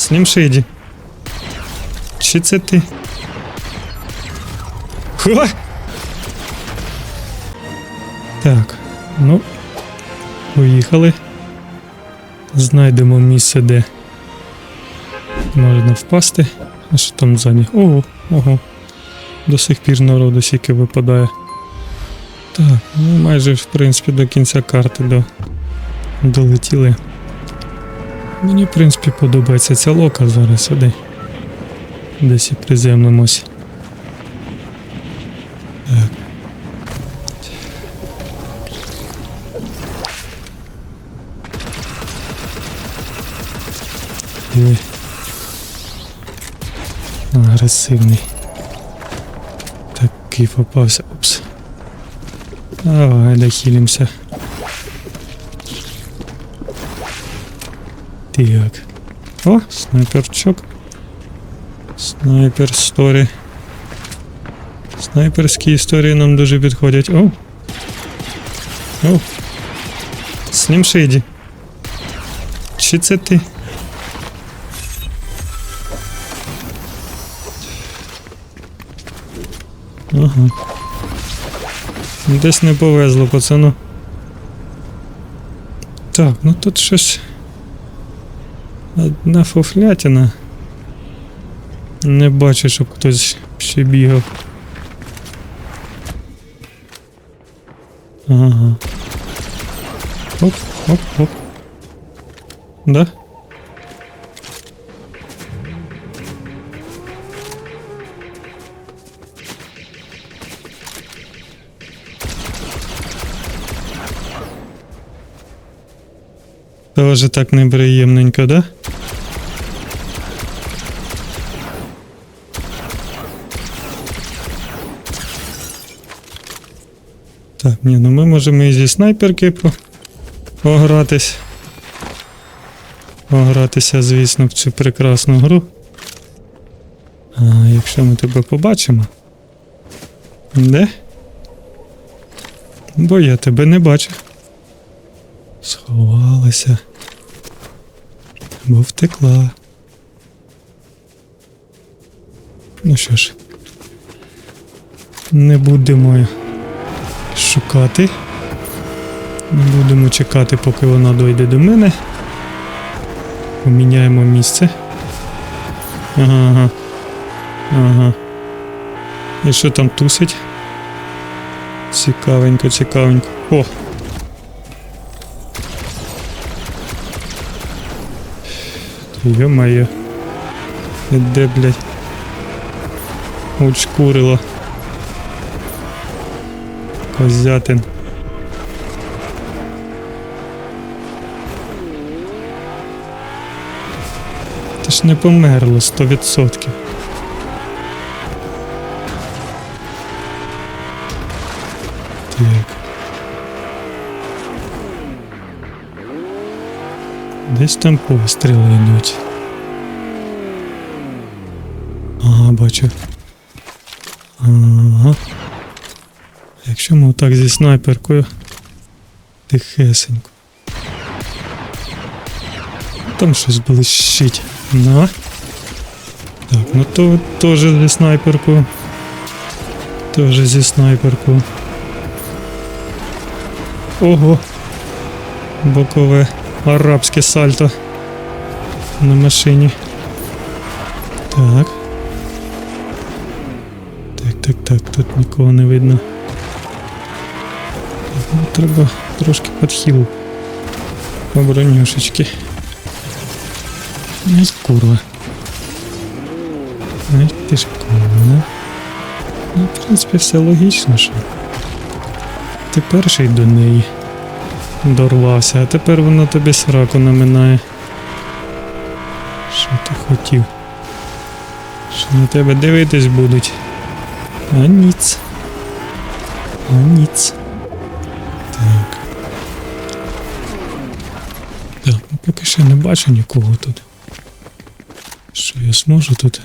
Слім Шейді. Чи це ти? Хо! Так, ну, поїхали. Знайдемо місце, де можна впасти. А що там ззаді? Ого, ого. До сих пір народу сіки випадає. Так, ну майже в принципі до кінця карти до... долетіли. Мені, в принципі, подобається ця лока зараз сюди. Десь і приземлимось. Так. Диви. Агресивний. Такий попався. Упс. Давай, дохилимся. Так. О, снайперчик. Снайпер сторі. Снайперські історії нам дуже підходять. О. О. Слім Шейді. Чи це ти? Ага. Десь не повезло, пацану. Так, ну тут щось. Одна фуфлятина. Не бачу, щоб хтось ще бігав. Ага. Оп, оп, оп. Да? Тоже так неприємненько, да? Так, ні, ну ми можемо і зі снайперки по... погратись. Погратися, звісно, в цю прекрасну гру. А якщо ми тебе побачимо. Де? Бо я тебе не бачу. Сховалася. Бо втекла. Ну що ж. Не будемо шукати. Будемо чекати, поки вона дойде до мене. Поміняємо місце. Ага, ага. Ага. І що там тусить? Цікавенько, цікавенько. О! Ё-моё. Де, блядь? Козятин. Ти ж не померло 100%. Так. Десь там постріли йдуть. Ага, бачу. Ага. Якщо ми отак зі снайперкою тихесенько. Там щось блищить. На. Так, ну то теж зі снайперкою. Теж зі снайперкою. Ого. Бокове арабське сальто на машині. Так. Так, так, так, тут нікого не видно. Ну, треба трошки підхил по бронюшечки. Ай, курва. Ай, ти ж курва. Ну, в принципі, все логічно, що. Ти перший до неї дорвався, а тепер вона тобі сраку наминає. Що ти хотів? Що на тебе дивитись будуть? А ніц. А ніц. Поки що не бачу нікого тут. Що я зможу тут?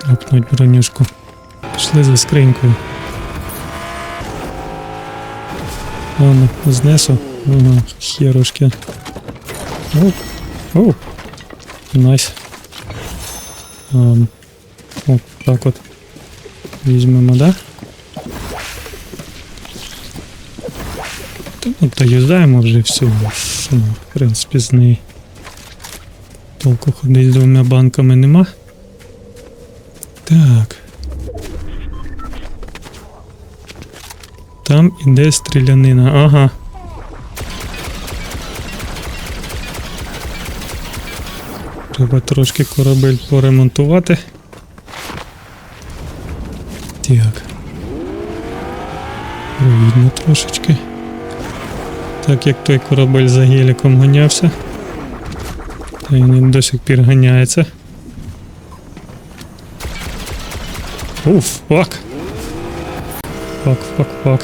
Трапнуть бронюшку. Пішли за скринькою. Ладно, знесу. Ага, херушки. Оу. Оу. Найс. Ам, от так от. Візьмемо, да? Та, ну, та юзаємо вже все. Ну, в принципі, з неї. Толку ходить з двома банками нема. Так. Там іде стрілянина. Ага. Треба трошки корабель поремонтувати. Так. Видно трошечки. Так як той корабель за геліком ганявся. Та він до сих пір ганяється. Уф, фак. Фак, фак, фак.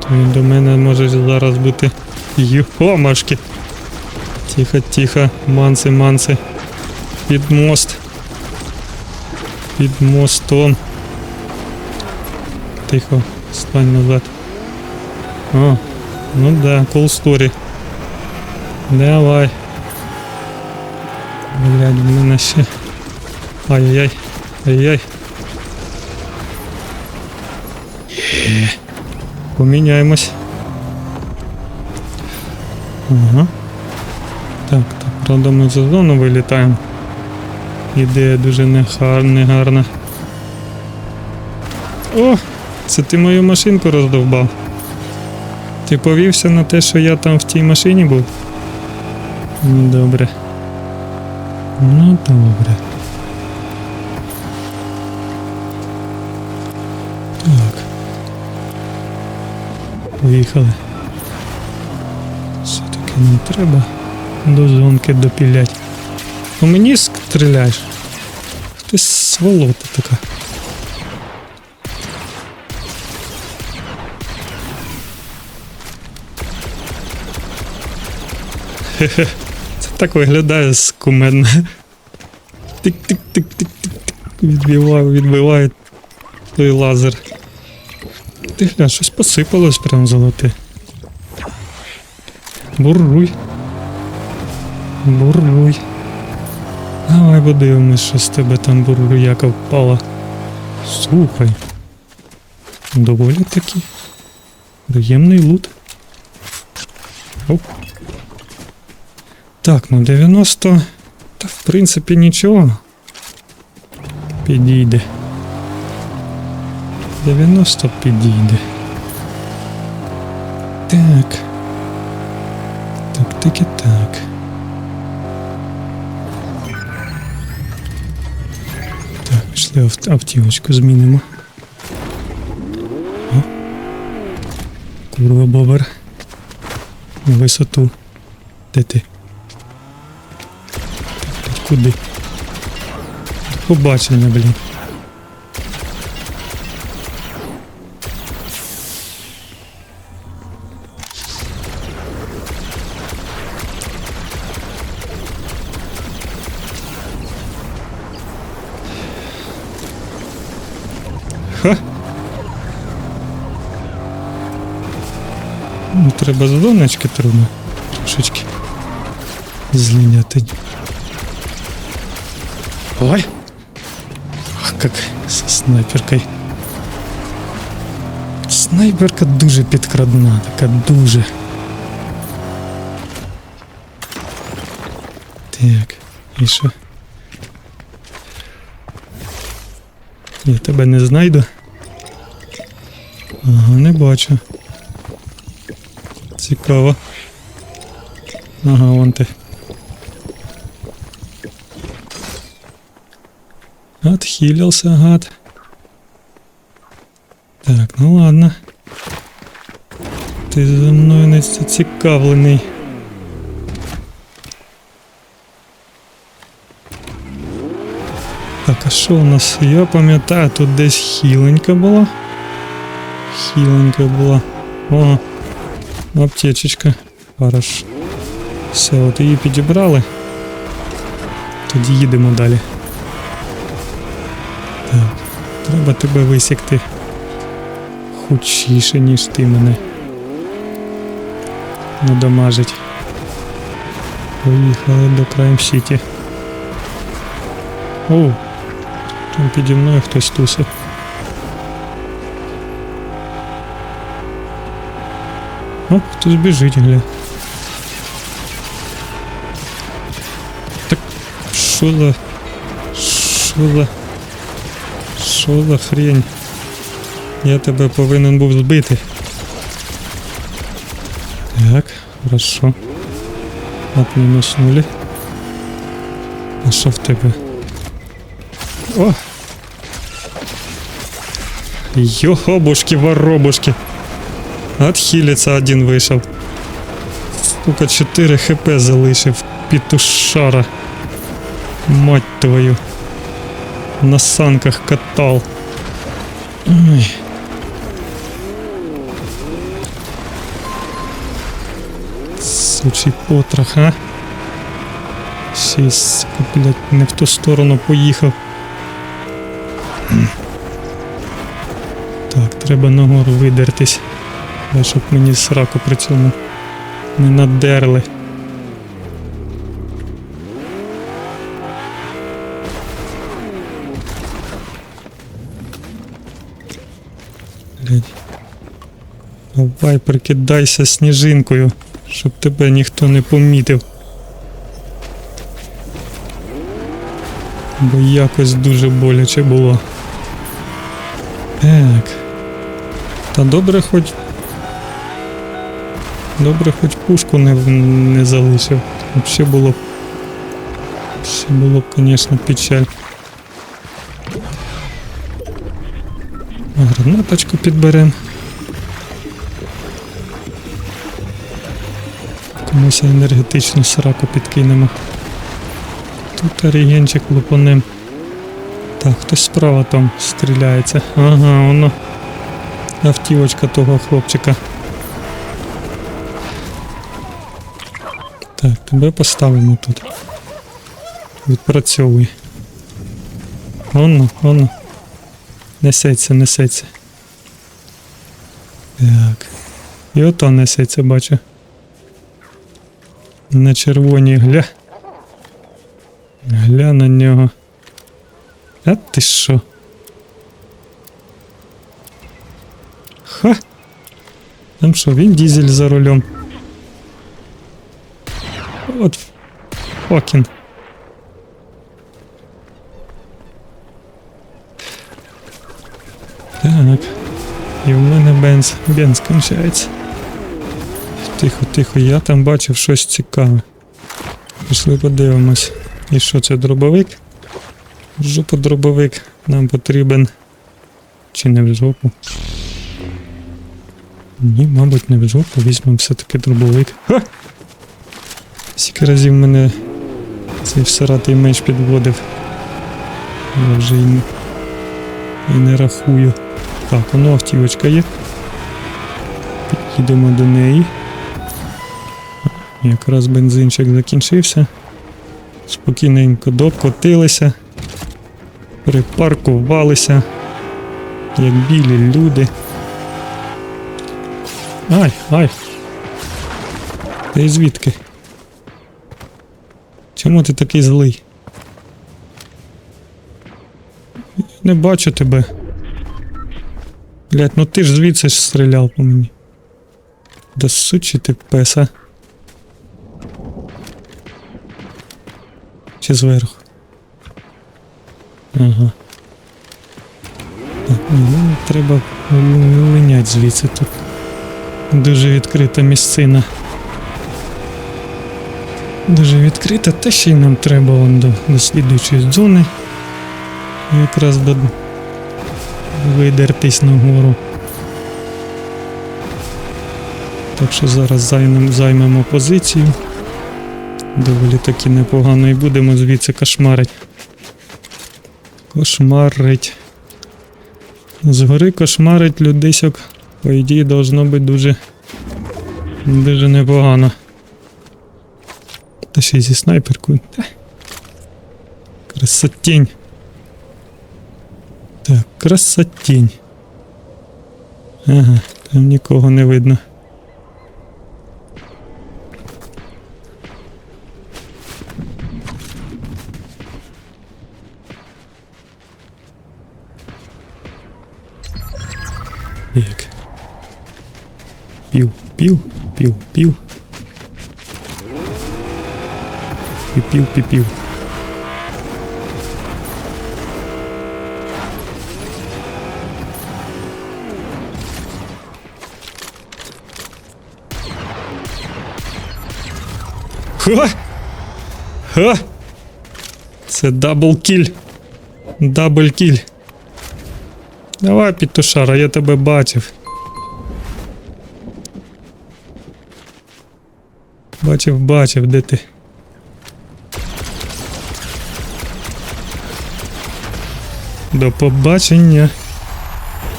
То він до мене може зараз бути. Йомашки. Тихо, тихо, манси, манси. Під мост. Під мостом. Тихо, стань назад. О, ну да, cool story. Давай. Блядь, в мене ще. Ай-яй-яй. Ай-яй. Поміняємось. Ага. Так, так, правда ми за зону вилітаємо. Ідея дуже негарна. О! Це ти мою машинку роздовбав. Ти повівся на те, що я там в тій машині був? Ну добре. Ну добре. Так. Поїхали. Все-таки нам треба до зонки допілять. По мені стріляєш? Ти сволота така. Це так виглядає скуменно. Тик-тик-тик-тик-тик-тик. Відбиваю, відбиває той лазер. Ти гля, щось посипалось прям золоте. Бурруй. Бурруй. Давай подивимось, що з тебе там бурруяка впала. Слухай. Доволі таки. Приємний лут. Оп. Так, ну 90. Та в принципі нічого. Підійде. 90 підійде. Так. Так, і так. Так, пішли ав- автівочку змінимо. О. Курва бобер. На висоту. Де ти? Куди? Побачення, блін. Ха. Ну, треба з донечки трудно. Трошечки. Злиняти. Ой. Ах, как со снайперкой. Снайперка дуже підкрадна, така дуже. Так, і що? Я тебе не знайду. Ага, не бачу. Цікаво. Ага, вон ти. Отхилился, гад. Так, ну ладно. Ти за мною не зацікавлений. Так, а що у нас? Я пам'ятаю, тут десь хіленька була. Хіленька була. О, аптечечка. Хорошо. Все, от її підібрали. Тоді їдемо далі. Так, треба тебе висікти. Худшіше, ніж ти мене. Надамажить. Поїхали до Крайм Сіті. О, там піді мною хтось тусив. О, хтось біжить, гля. Так що за. Що. Що за хрень? Я тебе повинен був збити. Так, хорошо. От мінус нулі. А що в тебе? О! Йохобушки, воробушки. Отхилиться один вийшов. Сука, 4 хп залишив. Петушара. Мать твою. На санках катал. Ой. Сучий потрох, а? Й, блядь, не в ту сторону поїхав. Так, треба нагору видертись. Щоб мені сраку при цьому не надерли. Давай прикидайся сніжинкою, щоб тебе ніхто не помітив. Бо якось дуже боляче було. Так. Та добре хоч. Добре, хоч пушку не, не залишив. Взагалі було б. Ще було б, звісно, печаль. Гранаточку підберем. Комусь енергетичну сраку підкинемо. Тут регенчик лупанем. Так, хтось справа там стріляється. Ага, воно. Автівочка того хлопчика. Так, тебе поставимо тут. Відпрацьовуй. Онно, онно. Несеться, несеться. Так. І ото несеться, бачу. На червоній гля. Гля на нього. А ти що? Ха! Там що, він дізель за рулем. От фокін. Так. І в мене бенз. Бенз кончається. Тихо, тихо, я там бачив щось цікаве. Пішли подивимось. І що це дробовик? Жопу дробовик нам потрібен. Чи не в жопу? Ні, мабуть, не в жопу. Візьмемо все-таки дробовик. Ха! Скільки разів мене цей всаратий меч підводив. Я вже і не, і не рахую. Так, воно автівочка є. Під'їдемо до неї. Якраз бензинчик закінчився. Спокійненько докотилися. Припаркувалися. Як білі люди. Ай, ай. Ти звідки? Чому ти такий злий? Не бачу тебе. Блять, ну ти ж звідси ж стріляв по мені. Да сучий ти песа. Чи зверху? Ага. Ну, треба линять звідси тут. Дуже відкрита місцина. Дуже відкрита, та ще й нам треба вон до, до слідуючої зони. Якраз до видертись нагору. Так що зараз займемо, займемо позицію. Доволі таки непогано і будемо звідси кошмарить. Кошмарить. Згори кошмарить людисьок. По ідеї должно бути дуже. Дуже непогано. Та ще й зі снайперкою. Та. Красотень. Так, красотень. Ага, там нікого не видно. Як? Пів, пів, пів, пів. Пів, пів, пів. Ха! Ха! Це дабл кіль. Дабл кіль. Давай, пітушара, я тебе бачив. Бачив, бачив, де ти. До побачення.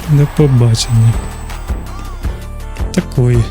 До побачення. Такої.